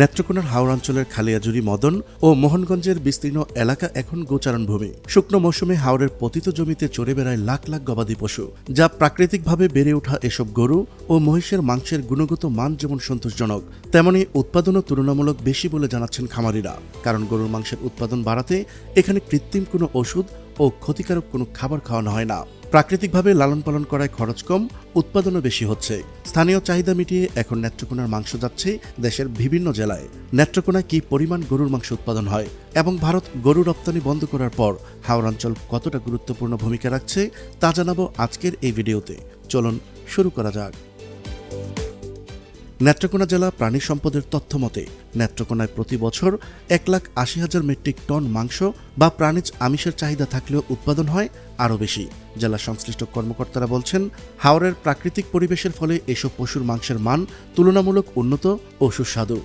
নেত্রকোনার হাওড়াঞ্চলের খালিয়াজুরি মদন ও মোহনগঞ্জের বিস্তীর্ণ এলাকা এখন গোচারণ ভূমি শুকনো মৌসুমে হাওড়ের পতিত জমিতে চড়ে বেড়ায় লাখ লাখ গবাদি পশু, যা প্রাকৃতিকভাবে বেড়ে ওঠা এসব গরু ও মহিষের মাংসের গুণগত মান যেমন সন্তোষজনক, তেমনি উৎপাদনও তুলনামূলক বেশি বলে জানাচ্ছেন খামারিরা। কারণ গরুর মাংসের উৎপাদন বাড়াতে এখানে কৃত্রিম কোনো ওষুধ ও ক্ষতিকারক কোনো খাবার খাওয়ানো হয় না। প্রাকৃতিকভাবে লালন পালন করায় খরচ কম, উৎপাদনও বেশি হচ্ছে। স্থানীয় চাহিদা মিটিয়ে এখন নেত্রকোনার মাংস যাচ্ছে দেশের বিভিন্ন জেলায়। নেত্রকোনায় কি পরিমাণ গরুর মাংস উৎপাদন হয় এবং ভারত গরু রপ্তানি বন্ধ করার পর হাওড়াঞ্চল কতটা গুরুত্বপূর্ণ ভূমিকা রাখছে তা জানাব আজকের এই ভিডিওতে। চলুন, শুরু করা যাক। নেত্রকোনা জেলা প্রাণী সম্পদের তথ্য মতে, নেত্রকোনায় প্রতি বছর এক লাখ আশি হাজার মেট্রিক টন মাংস বা প্রাণীজ আমিষের চাহিদা থাকলেও উৎপাদন হয় আরও বেশি। জেলা সংশ্লিষ্ট কর্মকর্তারা বলছেন হাওড়ের প্রাকৃতিক পরিবেশের ফলে এসব পশুর মাংসের মান তুলনামূলক উন্নত ও সুস্বাদু।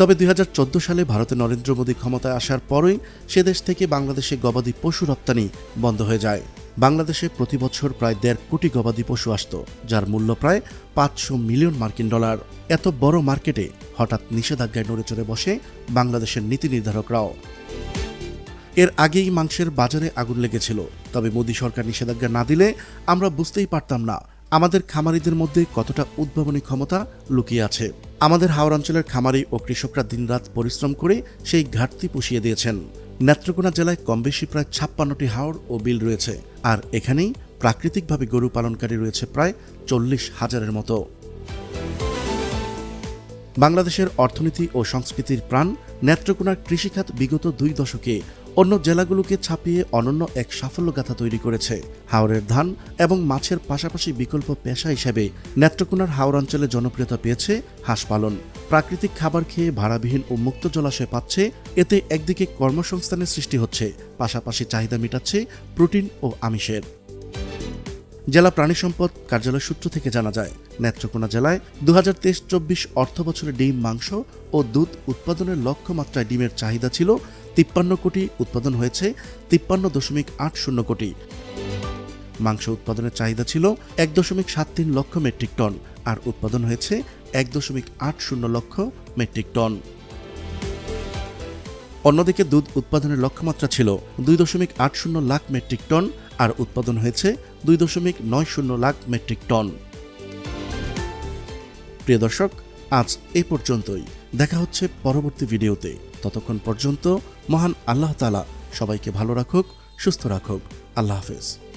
তবে দুই হাজার চোদ্দ সালে ভারতে নরেন্দ্র মোদী ক্ষমতায় আসার পরই সে দেশ থেকে বাংলাদেশে গবাদি পশু রপ্তানি বন্ধ হয়ে যায়। বাংলাদেশে প্রতি বছর প্রায় দেড় কোটি গবাদি পশু আসত, যার মূল্য প্রায় পাঁচশো মিলিয়ন মার্কিন ডলার। এত বড় মার্কেটে হঠাৎ নিষেধাজ্ঞায় নড়ে চড়ে বসে বাংলাদেশের নীতি নির্ধারকরাও। এর আগেই মাংসের বাজারে আগুন লেগেছিল, তবে মোদী সরকার নিষেধাজ্ঞা না দিলে আমরা বুঝতেই পারতাম না আমাদের খামারিদের মধ্যে কতটা উদ্ভাবনী ক্ষমতা লুকিয়ে আছে। আমাদের হাওড় অঞ্চলের খামারি ও কৃষকরা দিনরাত পরিশ্রম করে সেই ঘাটতি পুষিয়ে দিয়েছেন। নেত্রকোনা জেলায় কম বেশি প্রায় ছাপ্পান্নটি হাওড় ও বিল রয়েছে। আর এখানেই প্রাকৃতিকভাবে গরু পালনকারী রয়েছে প্রায় চল্লিশ হাজারের মতো। বাংলাদেশের অর্থনীতি ও সংস্কৃতির প্রাণ নেত্রকোনার কৃষিখাত বিগত দুই দশকে অন্য জেলাগুলোকে ছাপিয়ে অনন্য এক সাফল্যগাথা তৈরি করেছে। হাওড়ের ধান এবং মাছের পাশাপাশি বিকল্প পেশা হিসেবে নেত্রকোনার হাওড় অঞ্চলে জনপ্রিয়তা পেয়েছে হাঁস পালন। প্রাকৃতিক খাবার খেয়ে ভাড়াবিহীন ও মুক্ত জলাশয় পাচ্ছে, এতে একদিকে কর্মসংস্থানের সৃষ্টি হচ্ছে, পাশাপাশি চাহিদা মেটাচ্ছে প্রোটিন ও আমিষের। জেলা প্রাণী সম্পদ কার্যালয় সূত্র থেকে জানা যায়, নেত্রকোনা জেলায় দু হাজার তেইশ চব্বিশ অর্থ বছরে ডিম, মাংস ও দুধ উৎপাদনের লক্ষ্যমাত্রায় ডিমের চাহিদা ছিল তিপ্পান্ন কোটি, উৎপাদন হয়েছে তিপ্পান্ন দশমিক আট শূন্য কোটি। মাংস উৎপাদনের চাহিদা ছিল এক দশমিক সাত তিন লক্ষ মেট্রিক টন, আর উৎপাদন হয়েছে এক দশমিক আট শূন্য লক্ষ মেট্রিক টন। অন্যদিকে দুধ উৎপাদনের লক্ষ্যমাত্রা ছিল দুই দশমিক আট শূন্য লাখ মেট্রিক টন, আর উৎপাদন হয়েছে দুই দশমিক নয় শূন্য লাখ মেট্রিক টন। প্রিয় দর্শক, আজ এ পর্যন্তই। দেখা হচ্ছে পরবর্তী ভিডিওতে। ততক্ষণ পর্যন্ত মহান আল্লাহ তালা সবাইকে ভালো রাখুক, সুস্থ রাখুক। আল্লাহ হাফেজ।